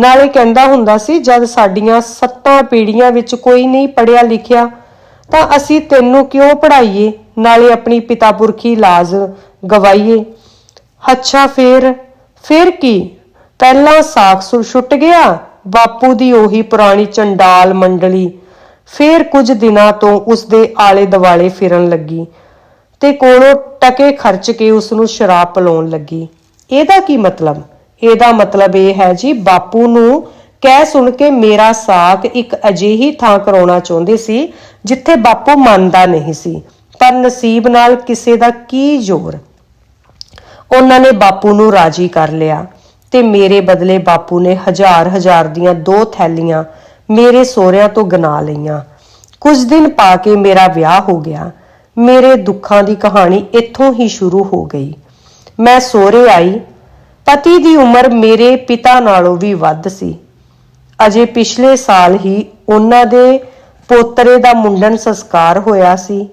ਨਾਲੇ ਕਹਿੰਦਾ ਹੁੰਦਾ ਸੀ, ਜਦ ਸਾਡੀਆਂ ਸੱਤਾਂ ਪੀੜ੍ਹੀਆਂ ਵਿੱਚ ਕੋਈ ਨਹੀਂ ਪੜਿਆ ਲਿਖਿਆ, ਤਾਂ ਅਸੀਂ ਤੈਨੂੰ ਕਿਉਂ ਪੜ੍ਹਾਈਏ? ਨਾਲੇ ਆਪਣੀ ਪਿਤਾ ਪੁਰਖੀ ਲਾਜ ਗਵਾਈਏ। ਅੱਛਾ, ਫੇਰ? ਫੇਰ ਕੀ? ਪਹਿਲਾਂ ਸਾਖ ਸੁ ਛੁੱਟ ਗਿਆ, ਬਾਪੂ ਦੀ ਉਹੀ ਪੁਰਾਣੀ ਚੰਡਾਲ ਮੰਡਲੀ। ਫੇਰ ਕੁਝ ਦਿਨਾਂ ਤੋਂ ਉਸ ਦੇ ਆਲੇ ਦੁਆਲੇ ਫਿਰਨ ਲੱਗੀ ਤੇ ਕੋਲੋਂ ਟਕੇ ਖਰਚ ਕੇ ਉਸ ਨੂੰ ਸ਼ਰਾਬ ਪਿਲਾਉਣ ਲੱਗੀ। ਇਹਦਾ ਕੀ ਮਤਲਬ? ਇਹਦਾ ਮਤਲਬ ਇਹ ਹੈ ਜੀ, ਬਾਪੂ ਨੂੰ ਕਹਿ ਸੁਣ ਕੇ ਮੇਰਾ ਸਾਕ ਇੱਕ ਅਜਿਹੀ ਥਾਂ ਕਰਾਉਣਾ ਚਾਹੁੰਦੇ ਸੀ ਜਿੱਥੇ ਬਾਪੂ ਮੰਨਦਾ ਨਹੀਂ ਸੀ, ਪਰ ਨਸੀਬ ਨਾਲ ਕਿਸੇ ਦਾ ਕੀ ਜ਼ੋਰ। ਉਹਨਾਂ ਨੇ ਬਾਪੂ ਨੂੰ ਰਾਜੀ ਕਰ ਲਿਆ ਤੇ ਮੇਰੇ ਬਦਲੇ ਬਾਪੂ ਨੇ ਹਜ਼ਾਰ ਹਜ਼ਾਰ ਦੀਆਂ ਦੋ ਥੈਲੀਆਂ ਮੇਰੇ ਸੋਹਰਿਆਂ ਤੋਂ ਗਨਾ ਲਈਆਂ। ਕੁਝ ਦਿਨ ਪਾ ਕੇ ਮੇਰਾ ਵਿਆਹ ਹੋ ਗਿਆ। ਮੇਰੇ ਦੁੱਖਾਂ ਦੀ ਕਹਾਣੀ ਇੱਥੋਂ ਹੀ ਸ਼ੁਰੂ ਹੋ ਗਈ। ਮੈਂ ਸੋਹਰੇ ਆਈ ਪਤੀ ਦੀ ਉਮਰ ਮੇਰੇ ਪਿਤਾ ਨਾਲੋਂ ਵੀ ਵੱਧ ਸੀ। ਅਜੇ ਪਿਛਲੇ ਸਾਲ ਹੀ ਉਹਨਾਂ ਦੇ ਪੋਤਰੇ ਦਾ ਮੁੰਡਨ ਸੰਸਕਾਰ ਹੋਇਆ ਸੀ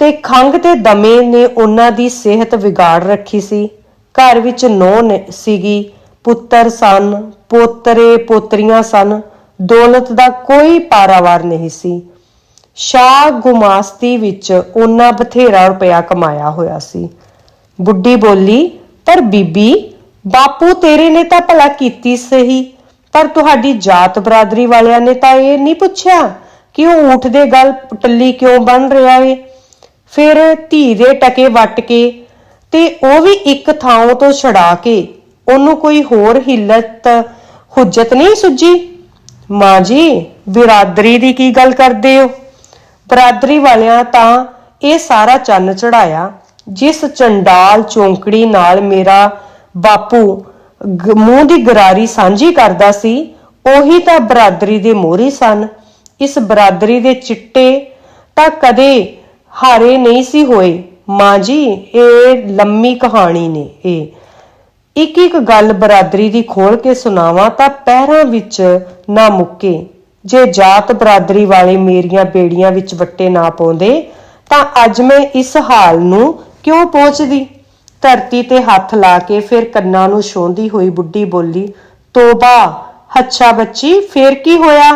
ਤੇ ਖੰਗ ਤੇ ਦਮੇ ਨੇ ਉਹਨਾਂ ਦੀ ਸਿਹਤ ਵਿਗਾੜ ਰੱਖੀ ਸੀ। ਘਰ ਵਿੱਚ ਨੌ ਸੀਗੀ, ਪੁੱਤਰ ਸਨ, ਪੋਤਰੇ ਪੋਤਰੀਆਂ ਸਨ, ਦੌਲਤ ਦਾ ਕੋਈ ਪਾਰਾਵਾਰ ਨਹੀਂ ਸੀ। ਸ਼ਾਹ ਗੁਮਾਸਤੀ ਵਿੱਚ ਉਹਨਾਂ ਬਥੇਰਾ ਰੁਪਇਆ ਕਮਾਇਆ ਹੋਇਆ ਸੀ। ਬੁੱਢੀ ਬੋਲੀ ਪਰ ਬੀਬੀ, ਬਾਪੂ ਤੇਰੇ ਨੇ ਤਾਂ ਭਲਾ ਕੀਤੀ ਸਹੀ, ਪਰ ਤੁਹਾਡੀ ਜਾਤ ਬਰਾਦਰੀ ਵਾਲਿਆਂ ਨੇ ਤਾਂ ਇਹ ਨਹੀਂ ਪੁੱਛਿਆ ਕਿ ਉਹ ਊਠ ਦੇ ਗਲ ਟੱਲੀ ਕਿਉਂ ਬਣ ਰਿਹਾ ਏ? ਫਿਰ ਧੀ ਦੇ ਟਕੇ ਵੱਟ ਕੇ ਤੇ ਉਹ ਵੀ ਇੱਕ ਥਾਂ ਤੋਂ ਛੜਾ ਕੇ ਉਹਨੂੰ ਕੋਈ ਹੋਰ ਹਿੱਲਤ, ਹੁਜਤ ਨਹੀਂ ਸੁੱਜੀ? ਮਾਂ ਜੀ, ਬਰਾਦਰੀ ਦੀ ਕੀ ਗੱਲ ਕਰਦੇ ਹੋ? ਬਰਾਦਰੀ ਵਾਲਿਆਂ ਤਾਂ ਇਹ ਸਾਰਾ ਚੰਨ ਚੜਾਇਆ। ਜਿਸ ਚੰਡਾਲ ਚੌਂਕੜੀ ਨਾਲ ਮੇਰਾ ਬਾਪੂ ਮੂੰਹ ਦੀ ਗਰਾਰੀ ਸਾਂਝੀ ਕਰਦਾ ਸੀ, ਉਹੀ ਤਾਂ ਬਰਾਦਰੀ ਦੇ ਮੋਹਰੀ ਸਨ। ਇਸ ਬਰਾਦਰੀ ਦੇ ਚਿੱਟੇ ਤਾਂ ਕਦੇ ਹਾਰੇ ਨਹੀਂ ਸੀ ਹੋਏ। ਮਾਂ ਜੀ, ਇਹ ਲੰਮੀ ਕਹਾਣੀ ਨੇ, ਇਹ। ਇੱਕ ਇੱਕ ਗੱਲ ਬਰਾਦਰੀ ਦੀ ਖੋਲ ਕੇ ਸੁਣਾਵਾਂ ਤਾਂ ਪੈਰਾਂ ਵਿੱਚ ਨਾ ਮੁੱਕੇ। ਜੇ ਜਾਤ ਬਰਾਦਰੀ ਵਾਲੇ ਮੇਰੀਆਂ ਬੇੜੀਆਂ ਵਿੱਚ ਵੱਟੇ ਨਾ ਪਾਉਂਦੇ, ਤਾਂ ਅੱਜ ਮੈਂ ਇਸ ਹਾਲ ਨੂੰ ਕਿਉਂ ਪਹੁੰਚਦੀ? ਧਰਤੀ ਤੇ ਹੱਥ ਲਾ ਕੇ ਫਿਰ ਕੰਨਾਂ ਨੂੰ ਛੋਂਦੀ ਹੋਈ ਬੁੱਢੀ ਬੋਲੀ, ਤੋਬਾ ਹੱਛਾ ਬੱਚੀ, ਫੇਰ ਕੀ ਹੋਇਆ?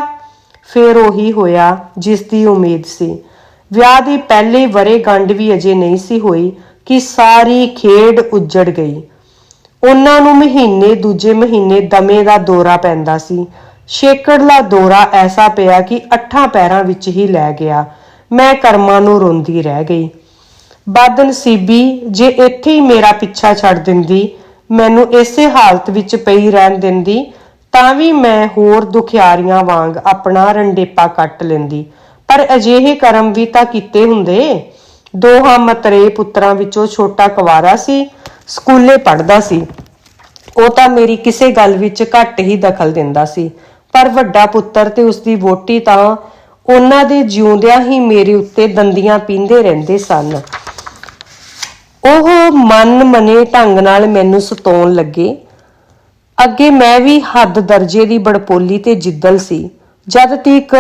ਫੇਰ ਉਹੀ ਹੋਇਆ ਜਿਸ ਦੀ ਉਮੀਦ ਸੀ। ਵਿਆਹ ਦੀ ਪਹਿਲੇ ਵਰੇ ਗੰਢ ਵੀ ਅਜੇ ਨਹੀਂ ਸੀ ਹੋਈ ਕਿ ਸਾਰੀ ਖੇਡ ਉੱਜੜ ਗਈ। ਉਹਨਾਂ ਨੂੰ ਮਹੀਨੇ ਦੂਜੇ ਮਹੀਨੇ ਦਮੇ ਦਾ ਦੌਰਾ ਪੈਂਦਾ ਸੀ। ਛੇਕੜਲਾ ਦੌਰਾ ਐਸਾ ਪਿਆ ਕਿ ਅੱਠਾਂ ਪੈਰਾਂ ਵਿੱਚ ਹੀ ਲੈ ਗਿਆ। ਮੈਂ ਕਰਮਾਂ ਨੂੰ ਰੋਂਦੀ ਰਹਿ ਗਈ। ਬਦਨਸੀਬੀ ਜੇ ਇੱਥੇ ਹੀ ਮੇਰਾ ਪਿੱਛਾ ਛੱਡ ਦਿੰਦੀ, ਮੈਨੂੰ ਇਸੇ ਹਾਲਤ ਵਿੱਚ ਪਈ ਰਹਿਣ ਦਿੰਦੀ, ਤਾਂ ਵੀ ਮੈਂ ਹੋਰ ਦੁਖਿਆਰੀਆਂ ਵਾਂਗ ਆਪਣਾ ਰੰਡੇਪਾ ਕੱਟ ਲੈਂਦੀ। ਪਰ ਅਜਿਹੇ ਕਰਮ ਵੀ ਤਾਂ ਕੀਤੇ ਹੁੰਦੇ। ਦੋਹਾਂ ਮਤਰੇ ਪੁੱਤਰਾਂ ਵਿੱਚੋਂ ਛੋਟਾ ਕੁਵਾਰਾ ਸੀ, ਸਕੂਲੇ ਪੜ੍ਹਦਾ ਸੀ। ਉਹ ਤਾਂ ਮੇਰੀ ਕਿਸੇ ਗੱਲ ਵਿੱਚ ਘੱਟ ਹੀ ਦਖਲ ਦਿੰਦਾ ਸੀ। ਪਰ ਵੱਡਾ ਪੁੱਤਰ ਤੇ ਉਸਦੀ ਵੋਟੀ ਤਾਂ ਉਹਨਾਂ ਦੇ ਜਿਉਂਦਿਆਂ ਹੀ ਮੇਰੇ ਉੱਤੇ ਦੰਦੀਆਂ ਪੀਂਦੇ ਰਹਿੰਦੇ ਸਨ। ਉਹ ਮਨ ਮਨੇ ਢੰਗ ਨਾਲ ਮੈਨੂੰ ਸਤਾਉਣ ਲੱਗੇ। ਅੱਗੇ ਮੈਂ ਵੀ ਹੱਦ ਦਰਜੇ ਦੀ ਬੜਪੋਲੀ ਤੇ ਜਿੱਦਲ ਸੀ, ਜਦ ਤੀਕ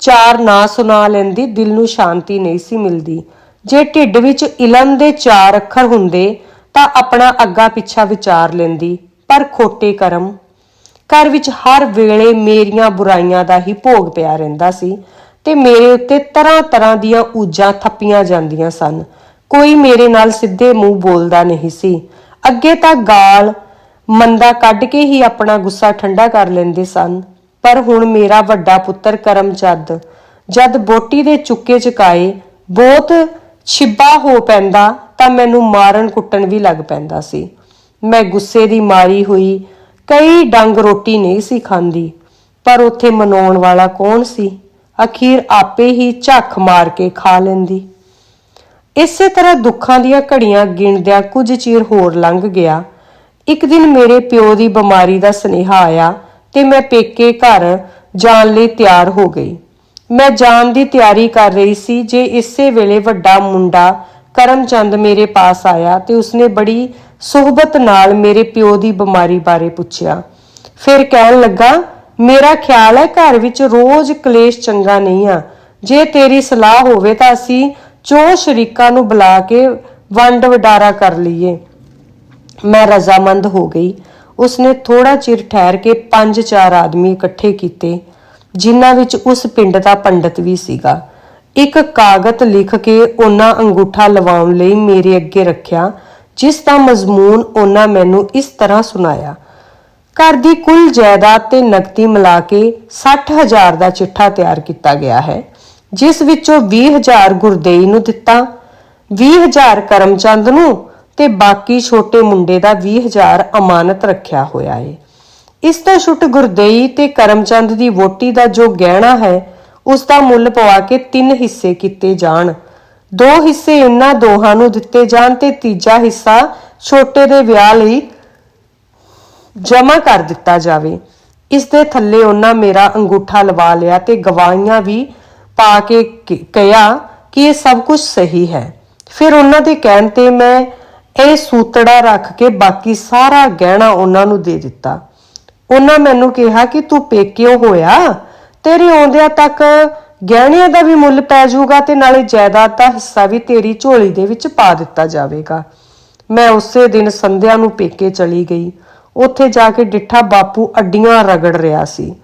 ਚਾਰ ਨਾ ਸੁਣਾ ਲੈਂਦੀ ਦਿਲ ਨੂੰ ਸ਼ਾਂਤੀ ਨਹੀਂ ਸੀ ਮਿਲਦੀ। ਜੇ ਢਿੱਡ ਵਿੱਚ ਇਲਮ ਦੇ ਚਾਰ ਅੱਖਰ ਹੁੰਦੇ ਤਾਂ ਆਪਣਾ ਅੱਗਾ ਪਿੱਛਾ ਵਿਚਾਰ ਲੈਂਦੀ, ਪਰ ਖੋਟੇ ਕਰਮ। ਘਰ ਵਿੱਚ ਹਰ ਵੇਲੇ ਮੇਰੀਆਂ ਬੁਰਾਈਆਂ ਦਾ ਹੀ ਭੋਗ ਪਿਆ ਰਹਿੰਦਾ ਸੀ ਤੇ ਮੇਰੇ ਉੱਤੇ ਤਰ੍ਹਾਂ ਤਰ੍ਹਾਂ ਦੀਆਂ ਊਜਾਂ ਥੱਪੀਆਂ ਜਾਂਦੀਆਂ ਸਨ। ਕੋਈ ਮੇਰੇ ਨਾਲ ਸਿੱਧੇ ਮੂੰਹ ਬੋਲਦਾ ਨਹੀਂ ਸੀ। ਅੱਗੇ ਤਾਂ ਗਾਲ ਮੰਦਾ ਕੱਢ ਕੇ ਹੀ ਆਪਣਾ ਗੁੱਸਾ ਠੰਡਾ ਕਰ ਲੈਂਦੇ ਸਨ। ਪਰ ਹੁਣ ਮੇਰਾ ਵੱਡਾ ਪੁੱਤਰ ਕਰਮਚੰਦ ਜਦ ਬੋਟੀ ਦੇ ਚੁੱਕੇ ਚੁਕਾਏ ਬਹੁਤ ਛਿੱਬਾ ਹੋ ਪੈਂਦਾ ਤਾਂ ਮੈਨੂੰ ਮਾਰਨ ਕੁੱਟਣ ਵੀ ਲੱਗ ਪੈਂਦਾ ਸੀ। ਮੈਂ ਗੁੱਸੇ ਦੀ ਮਾਰੀ ਹੋਈ ਕਈ ਡੰਗ ਰੋਟੀ ਨਹੀਂ ਸੀ ਖਾਂਦੀ, ਪਰ ਉੱਥੇ ਮਨਾਉਣ ਵਾਲਾ ਕੌਣ ਸੀ? ਅਖੀਰ ਆਪੇ ਹੀ ਝੱਖ ਮਾਰ ਕੇ ਖਾ ਲੈਂਦੀ। ਇਸੇ ਤਰ੍ਹਾਂ ਦੁੱਖਾਂ ਦੀਆਂ ਘੜੀਆਂ ਗਿਣਦਿਆਂ ਕੁਝ ਚਿਰ ਹੋਰ ਲੰਘ ਗਿਆ। ਇੱਕ ਦਿਨ ਮੇਰੇ ਪਿਓ ਦੀ ਬਿਮਾਰੀ ਦਾ ਸੁਨੇਹਾ ਆਇਆ ਤੇ ਮੈਂ ਪੇਕੇ ਘਰ ਜਾਣ ਲਈ ਤਿਆਰ ਹੋ ਗਈ। ਮੈਂ ਜਾਣ ਦੀ ਤਿਆਰੀ ਕਰ ਰਹੀ ਸੀ ਜੇ ਇਸੇ ਵੇਲੇ ਵੱਡਾ ਮੁੰਡਾ ਕਰਮਚੰਦ ਮੇਰੇ ਪਾਸ ਆਇਆ ਤੇ ਉਸਨੇ ਬੜੀ ਸੁਹਬਤ ਨਾਲ ਮੇਰੇ ਪਿਓ ਦੀ ਬਿਮਾਰੀ ਬਾਰੇ ਪੁੱਛਿਆ। ਫਿਰ ਕਹਿਣ ਲੱਗਾ, ਮੇਰਾ ਖਿਆਲ ਹੈ ਘਰ ਵਿੱਚ ਰੋਜ਼ ਕਲੇਸ਼ ਚੰਗਾ ਨਹੀਂ ਆ। ਜੇ ਤੇਰੀ ਸਲਾਹ ਹੋਵੇ ਤਾਂ ਅਸੀਂ ਚੋ ਸ਼ਰੀਕਾਂ ਨੂੰ ਬੁਲਾ ਕੇ ਵੰਡ ਵਡਾਰਾ ਕਰ ਲਈਏ। ਮੈਂ ਰਜ਼ਾਮੰਦ ਹੋ ਗਈ। ਉਸਨੇ ਥੋੜਾ ਚਿਰ ਠਹਿਰ ਕੇ ਪੰਜ ਚਾਰ ਆਦਮੀ ਇਕੱਠੇ ਕੀਤੇ, ਜਿਨ੍ਹਾਂ ਵਿੱਚ ਉਸ ਪਿੰਡ ਦਾ ਪੰਡਤ ਵੀ ਸੀਗਾ। ਇੱਕ ਕਾਗਜ਼ ਲਿਖ ਕੇ ਉਹਨਾਂ ਅੰਗੂਠਾ ਲਵਾਉਣ ਲਈ ਮੇਰੇ ਅੱਗੇ ਰੱਖਿਆ, ਜਿਸ ਦਾ ਮਜ਼ਮੂਨ ਉਹਨਾਂ ਮੈਨੂੰ ਇਸ ਤਰ੍ਹਾਂ ਸੁਣਾਇਆ, ਘਰ ਦੀ ਕੁੱਲ ਜਾਇਦਾਦ ਤੇ ਨਕਦੀ ਮਿਲਾ ਕੇ 60000 ਦਾ ਚਿੱਠਾ ਤਿਆਰ ਕੀਤਾ ਗਿਆ ਹੈ। ਜਿਸ ਵਿੱਚੋਂ 20000 ਗੁਰਦੇਈ ਨੂੰ ਦਿੱਤਾ 20000 ਕਰਮਚੰਦ ਨੂੰ ਤੇ ਬਾਕੀ ਛੋਟੇ ਮੁੰਡੇ ਦਾ 20000 ਅਮਾਨਤ ਰੱਖਿਆ ਹੋਇਆ ਹੈ ਇਸ ਤੋਂ ਛੁੱਟ ਗੁਰਦੇਈ ਤੇ ਕਰਮਚੰਦ ਦੀ ਵੋਟੀ ਦਾ ਜੋ ਗਹਿਣਾ ਹੈ, ਉਸ ਦਾ ਮੁੱਲ ਪਵਾ ਕੇ ਤਿੰਨ ਹਿੱਸੇ ਕੀਤੇ ਜਾਣ। ਦੋ ਹਿੱਸੇ ਇਹਨਾਂ ਦੋਹਾਂ ਨੂੰ ਦਿੱਤੇ ਜਾਣ ਤੇ ਤੀਜਾ ਹਿੱਸਾ ਛੋਟੇ ਦੇ ਵਿਆਹ ਲਈ ਜਮ੍ਹਾਂ ਕਰ ਦਿੱਤਾ ਜਾਵੇ। ਇਸ ਦੇ ਥੱਲੇ ਉਹਨਾਂ ਮੇਰਾ ਅੰਗੂਠਾ ਲਵਾ ਲਿਆ ਤੇ ਗਵਾਹੀਆਂ ਵੀ ਪਾ ਕੇ ਕਿਹਾ ਕਿ ਇਹ ਸਭ ਕੁਝ ਸਹੀ ਹੈ। ਫਿਰ ਉਹਨਾਂ ਦੇ ਕਹਿਣ ਤੇ ਮੈਂ ਇਹ ਸੂਤੜਾ ਰੱਖ ਕੇ ਬਾਕੀ ਸਾਰਾ ਗਹਿਣਾ ਉਹਨਾਂ ਨੂੰ ਦੇ ਦਿੱਤਾ। ਉਹਨਾਂ ਮੈਨੂੰ ਕਿਹਾ ਕਿ ਤੂੰ ਪੇਕਿਓ ਹੋਇਆ, ਤੇਰੇ ਆਉਂਦਿਆਂ ਤੱਕ ਗਹਿਣਿਆਂ ਦਾ ਵੀ ਮੁੱਲ ਪੈ ਜਾਊਗਾ ਤੇ ਨਾਲੇ ਜਾਇਦਾਦ ਦਾ ਹਿੱਸਾ ਵੀ ਤੇਰੀ ਝੋਲੀ ਦੇ ਵਿੱਚ ਪਾ ਦਿੱਤਾ ਜਾਵੇਗਾ। ਮੈਂ ਉਸੇ ਦਿਨ ਸੰਧਿਆ ਨੂੰ ਪੇਕੇ ਚਲੀ ਗਈ। ਉੱਥੇ ਜਾ ਕੇ ਡਿੱਠਾ ਬਾਪੂ ਅੱਡੀਆਂ ਰਗੜ ਰਿਹਾ ਸੀ।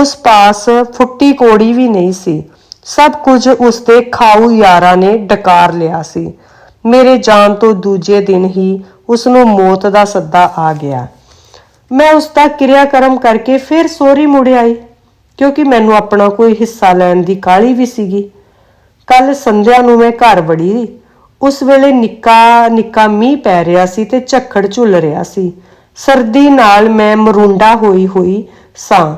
ਉਸ ਪਾਸ ਫੁੱਟੀ ਕੋੜੀ ਵੀ ਨਹੀਂ ਸੀ। ਸਭ ਕੁਝ ਉਸ ਦੇ ਖਾਊ ਯਾਰਾਂ ਨੇ ਡਕਾਰ ਲਿਆ ਸੀ। ਮੇਰੇ ਜਾਣ ਤੋਂ ਦੂਜੇ ਦਿਨ ਹੀ ਉਸ ਨੂੰ ਮੌਤ ਦਾ ਸੱਦਾ ਆ ਗਿਆ। ਮੈਂ ਉਸ ਦਾ ਕਿਰਿਆਕਰਮ ਕਰਕੇ ਫਿਰ ਸੋਰੀ ਮੁੜ ਆਈ, ਕਿਉਂਕਿ ਮੈਨੂੰ ਆਪਣਾ ਕੋਈ ਹਿੱਸਾ ਲੈਣ ਦੀ ਕਾਹਲੀ ਵੀ ਸੀਗੀ। ਕੱਲ ਸੰਧਿਆ ਨੂੰ ਮੈਂ ਘਰ ਵੜੀ, ਉਸ ਵੇਲੇ ਨਿੱਕਾ ਨਿੱਕਾ ਮੀਂਹ ਪੈ ਰਿਹਾ ਸੀ ਤੇ ਝੱਖੜ ਝੁੱਲ ਰਿਹਾ ਸੀ। ਸਰਦੀ ਨਾਲ ਮੈਂ ਮਰੁੰਡਾ ਹੋਈ ਹੋਈ ਸਾਂ।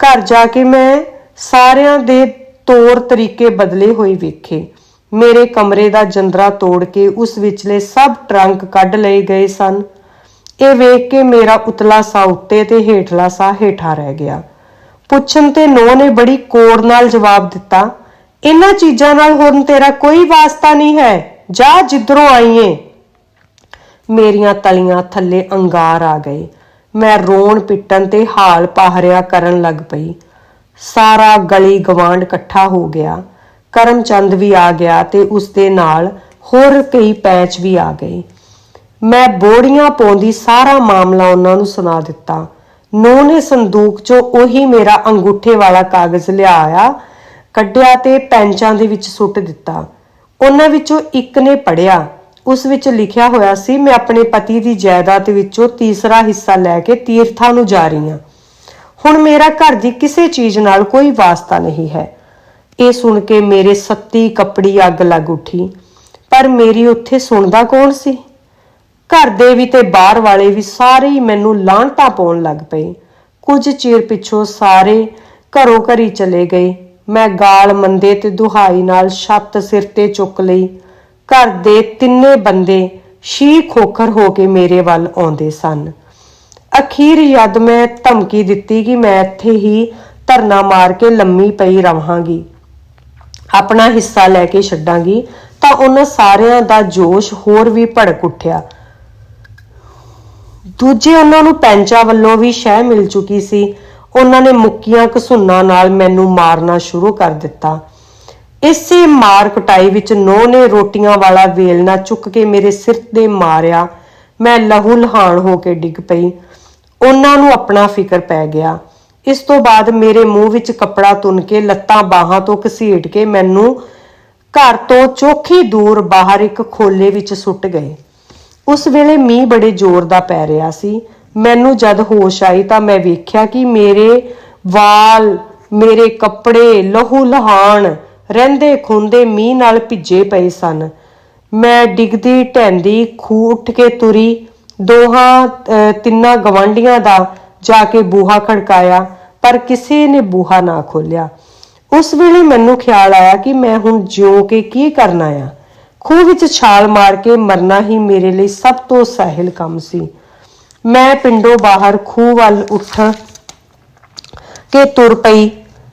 ਘਰ ਜਾ ਕੇ ਮੈਂ ਸਾਰਿਆਂ ਦੇ ਤੌਰ ਤਰੀਕੇ ਬਦਲੇ ਹੋਏ ਵੇਖੇ। ਮੇਰੇ ਕਮਰੇ ਦਾ ਜੰਦਰਾ ਤੋੜ ਕੇ ਉਸ ਵਿਚਲੇ ਸਭ ਟਰੰਕ ਕੱਢ ਲਏ ਗਏ ਸਨ। ਇਹ ਵੇਖ ਕੇ ਮੇਰਾ ਉਤਲਾ ਸਾਹ ਉੱਤੇ ਤੇ ਹੇਠਲਾ ਸਾਹ ਹੇਠਾਂ ਰਹਿ ਗਿਆ। ਪੁੱਛਣ ਤੇ ਨੋ ਨੇ ਬੜੀ ਕੋੜ ਨਾਲ ਜਵਾਬ ਦਿੱਤਾ, ਇਹਨਾਂ ਚੀਜ਼ਾਂ ਨਾਲ ਹੁਣ ਤੇਰਾ ਕੋਈ ਵਾਸਤਾ ਨਹੀਂ ਹੈ। ਜਾ ਜਿੱਧਰੋਂ ਆਈਏ। ਮੇਰੀਆਂ ਤਲੀਆਂ ਥੱਲੇ ਅੰਗਾਰ ਆ ਗਏ। ਮੈਂ ਰੋਣ ਪਿੱਟਣ ਤੇ ਹਾਲ ਪਾਹਰਿਆ ਕਰਨ ਲੱਗ ਪਈ। ਸਾਰਾ ਗਲੀ ਗਵਾਂਡ ਇਕੱਠਾ ਹੋ ਗਿਆ। ਕਰਮਚੰਦ ਵੀ ਆ ਗਿਆ ਤੇ ਉਸ ਦੇ ਨਾਲ ਹੋਰ ਕਈ ਪੈਚ ਵੀ ਆ ਗਏ। ਮੈਂ ਬੋੜੀਆਂ ਪਾਉਂਦੀ ਸਾਰਾ ਮਾਮਲਾ ਉਹਨਾਂ ਨੂੰ ਸੁਣਾ ਦਿੱਤਾ। ਨੋ ਨੇ ਸੰਦੂਕ 'ਚੋਂ ਉਹੀ ਮੇਰਾ ਅੰਗੂਠੇ ਵਾਲਾ ਕਾਗਜ਼ ਲਿਆਇਆ, ਕੱਢਿਆ ਤੇ ਪੈਂਚਾਂ ਦੇ ਵਿੱਚ ਸੁੱਟ ਦਿੱਤਾ। ਉਹਨਾਂ ਵਿੱਚੋਂ ਇੱਕ ਨੇ ਪੜਿਆ ਉਸ ਵਿੱਚ ਲਿਖਿਆ ਹੋਇਆ ਸੀ, ਮੈਂ ਆਪਣੇ ਪਤੀ ਦੀ ਜਾਇਦਾਦ ਵਿੱਚੋਂ ਤੀਸਰਾ ਹਿੱਸਾ ਲੈ ਕੇ ਤੀਰਥਾਂ ਨੂੰ ਜਾ ਰਹੀ ਹਾਂ। ਹੁਣ ਮੇਰਾ ਘਰ ਦੀ ਕਿਸੇ ਚੀਜ਼ ਨਾਲ ਕੋਈ ਵਾਸਤਾ ਨਹੀਂ ਹੈ। ਇਹ ਸੁਣ ਕੇ ਮੇਰੇ ਸੱਤੀ ਕੱਪੜੀ ਅੱਗ ਲੱਗ ਉੱਠੀ, ਪਰ ਮੇਰੀ ਉੱਥੇ ਸੁਣਦਾ ਕੌਣ ਸੀ? ਘਰ ਦੇ ਵੀ ਤੇ ਬਾਹਰ ਵਾਲੇ ਵੀ ਸਾਰੇ ਹੀ ਮੈਨੂੰ ਲਾਂਟਾ ਪਾਉਣ ਲੱਗ ਪਏ। ਕੁਝ ਚਿਰ ਪਿੱਛੋਂ ਸਾਰੇ ਘਰੋਂ ਘਰੀ ਚਲੇ ਗਏ। ਮੈਂ ਗਾਲ ਮੰਦੇ ਤੇ ਦੁਹਾਈ ਨਾਲ ਛੱਤ ਸਿਰ ਤੇ ਚੁੱਕ ਲਈ। ਘਰ ਦੇ ਤਿੰਨੇ ਬੰਦੇ ਸ਼ੀ ਖੋਖਰ ਹੋ ਕੇ ਮੇਰੇ ਵੱਲ ਆਉਂਦੇ ਸਨ। ਅਖੀਰ ਜਦ ਮੈਂ ਧਮਕੀ ਦਿੱਤੀ ਕਿ ਮੈਂ ਇੱਥੇ ਹੀ ਧਰਨਾ ਮਾਰ ਕੇ ਲੰਮੀ ਪਈ ਰਵਾਂਗੀ। ਆਪਣਾ ਹਿੱਸਾ ਲੈ ਕੇ ਛੱਡਾਂਗੀ ਤਾਂ ਉਹਨਾਂ ਸਾਰਿਆਂ ਦਾ ਜੋਸ਼ ਹੋਰ ਵੀ ਭੜਕ ਉੱਠਿਆ। ਦੂਜੇ ਉਹਨਾਂ ਨੂੰ ਪੈਂਚਾ ਵੱਲੋਂ ਵੀ ਸ਼ਹਿ ਮਿਲ ਚੁੱਕੀ ਸੀ। ਉਹਨਾਂ ਨੇ ਮੁੱਕੀਆਂ ਘਸੁੰਨਾਂ ਨਾਲ ਮੈਨੂੰ ਮਾਰਨਾ ਸ਼ੁਰੂ ਕਰ ਦਿੱਤਾ। ਇਸੇ ਮਾਰ ਕੁਟਾਈ ਵਿੱਚ ਨੋ ਨੇ ਰੋਟੀਆਂ ਵਾਲਾ ਵੇਲਣਾ ਚੁੱਕ ਕੇ ਮੇਰੇ ਸਿਰ ਤੇ ਮਾਰਿਆ। ਮੈਂ ਲਹੂ ਲਹਾਨ ਹੋ ਕੇ ਡਿੱਗ ਪਈ। ਉਹਨਾਂ ਨੂੰ ਆਪਣਾ ਫਿਕਰ ਪੈ ਗਿਆ। ਇਸ ਤੋਂ ਬਾਅਦ ਮੇਰੇ ਮੂੰਹ ਵਿੱਚ ਕੱਪੜਾ ਤੁੰਨ ਕੇ ਲੱਤਾਂ ਬਾਹਾਂ ਤੋਂ ਘਸੀਟ ਕੇ ਮੈਨੂੰ ਘਰ ਤੋਂ ਚੋਖੀ ਦੂਰ ਬਾਹਰ ਇੱਕ ਖੋਲੇ ਵਿੱਚ ਸੁੱਟ ਗਏ। ਉਸ ਵੇਲੇ ਮੀਂਹ ਬੜੇ ਜ਼ੋਰ ਦਾ ਪੈ ਰਿਹਾ ਸੀ। ਮੈਨੂੰ ਜਦ ਹੋਸ਼ ਆਈ ਤਾਂ ਮੈਂ ਵੇਖਿਆ ਕਿ ਮੇਰੇ ਵਾਲ, ਮੇਰੇ ਕੱਪੜੇ ਲਹੂ ਲਹਾਣ, ਰਹਿੰਦੇ ਖੁੰਦੇ ਮੀਂਹ ਨਾਲ ਭਿੱਜੇ ਪਏ ਸਨ। ਮੈਂ ਡਿੱਗਦੀ ਢੈਂਦੀ ਖੂਹ ਉੱਠ ਕੇ ਤੁਰੀ। ਦੋਹਾਂ ਤਿੰਨਾਂ ਗਵਾਂਡੀਆਂ ਦਾ ਜਾ ਕੇ ਬੂਹਾ ਖੜਕਾਇਆ, ਪਰ ਕਿਸੇ ਨੇ ਬੂਹਾ ਨਾ ਖੋਲਿਆ ਉਸ ਵੇਲੇ ਮੈਨੂੰ ਖਿਆਲ ਆਇਆ ਕਿ ਮੈਂ ਹੁਣ ਜਿਉ ਕੇ ਕੀ ਕਰਨਾ ਆ ਖੂਹ ਵਿੱਚ ਛਾਲ ਮਾਰ ਕੇ ਮਰਨਾ ਹੀ ਮੇਰੇ ਲਈ ਸਭ ਤੋਂ ਸਹਿਲ ਕੰਮ ਸੀ। ਮੈਂ ਪਿੰਡੋਂ ਬਾਹਰ ਖੂਹ ਵੱਲ ਉੱਠ ਕੇ ਤੁਰ ਪਈ।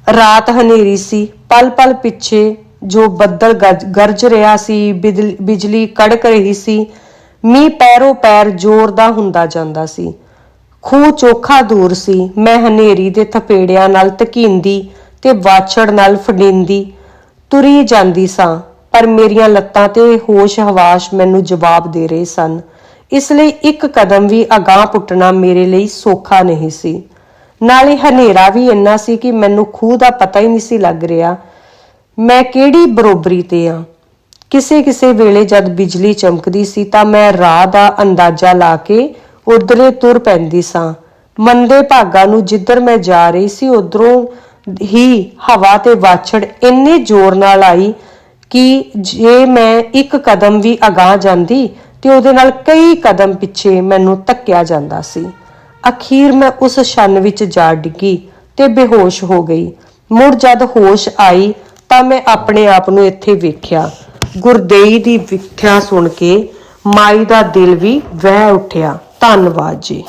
ਰਾਤ ਹਨੇਰੀ ਸੀ। ਪਲ ਪਲ ਪਿੱਛੇ ਜੋ ਬੱਦਲ ਗਰਜ ਰਿਹਾ ਸੀ ਬਿਜਲ- ਬਿਜਲੀ ਕੜਕ ਰਹੀ ਸੀ ਮੀਂਹ ਪੈਰੋਂ ਪੈਰ ਜ਼ੋਰ ਦਾ ਹੁੰਦਾ ਜਾਂਦਾ ਸੀ। ਖੂਹ ਚੋਖਾ ਦੂਰ ਸੀ। ਮੈਂ ਹਨੇਰੀ ਦੇ ਥਪੇੜਿਆਂ ਨਾਲ ਧਕੀਂਦੀ ਤੇ ਵਾਛੜ ਨਾਲ ਫੜਿੰਦੀ ਤੁਰੀ ਜਾਂਦੀ ਸਾਂ, ਪਰ ਮੇਰੀਆਂ ਲੱਤਾਂ ਤੇ ਹੋਸ਼ ਹਵਾਸ਼ ਮੈਨੂੰ ਜਵਾਬ ਦੇ ਰਹੇ ਸਨ। ਇਸ ਲਈ ਇੱਕ ਕਦਮ ਵੀ ਅਗਾਹ ਪੁੱਟਣਾ ਮੇਰੇ ਲਈ ਸੌਖਾ ਨਹੀਂ ਸੀ। ਨਾਲੇ ਹਨੇਰਾ ਵੀ ਇੰਨਾ ਸੀ ਕਿ ਮੈਨੂੰ ਖੂਹ ਦਾ ਪਤਾ ਹੀ ਨਹੀਂ ਸੀ ਲੱਗ ਰਿਹਾ, ਮੈਂ ਕਿਹੜੀ ਬਰੋਬਰੀ ਤੇ ਆ। ਕਿਸੇ ਕਿਸੇ ਵੇਲੇ ਜਦ ਬਿਜਲੀ ਚਮਕਦੀ ਸੀ ਤਾਂ ਮੈਂ ਰਾਹ ਦਾ ਅੰਦਾਜ਼ਾ ਲਾ ਕੇ ਉਧਰੇ ਤੁਰ ਪੈਂਦੀ ਸਾਂ। ਮੰਦੇ ਭਾਗਾ ਨੂੰ ਜਿੱਧਰ ਮੈਂ ਜਾ ਰਹੀ ਸੀ, ਉਧਰੋਂ ਹੀ ਹਵਾ ਤੇ ਵਾਛੜ ਇੰਨੇ ਜ਼ੋਰ ਨਾਲ ਆਈ ਕਿ ਜੇ ਮੈਂ ਇੱਕ ਕਦਮ ਵੀ ਅਗਾਹ ਜਾਂਦੀ ਤੇ ਉਹਦੇ ਨਾਲ ਕਈ ਕਦਮ ਪਿੱਛੇ ਮੈਨੂੰ ਧੱਕਿਆ ਜਾਂਦਾ ਸੀ। ਅਖੀਰ ਮੈਂ ਉਸ ਛੰਨ ਵਿੱਚ ਜਾ ਡਿੱਗੀ ਤੇ ਬੇਹੋਸ਼ ਹੋ ਗਈ। ਮੁੜ ਜਦ ਹੋਸ਼ ਆਈ ਤਾਂ ਮੈਂ ਆਪਣੇ ਆਪ ਨੂੰ ਇੱਥੇ ਵੇਖਿਆ। ਗੁਰਦੇਈ ਦੀ ਵਿਖਿਆ ਸੁਣ ਕੇ ਮਾਈ ਦਾ ਦਿਲ ਵੀ ਵਹਿ ਉੱਠਿਆ। ਧੰਨਵਾਦ ਜੀ।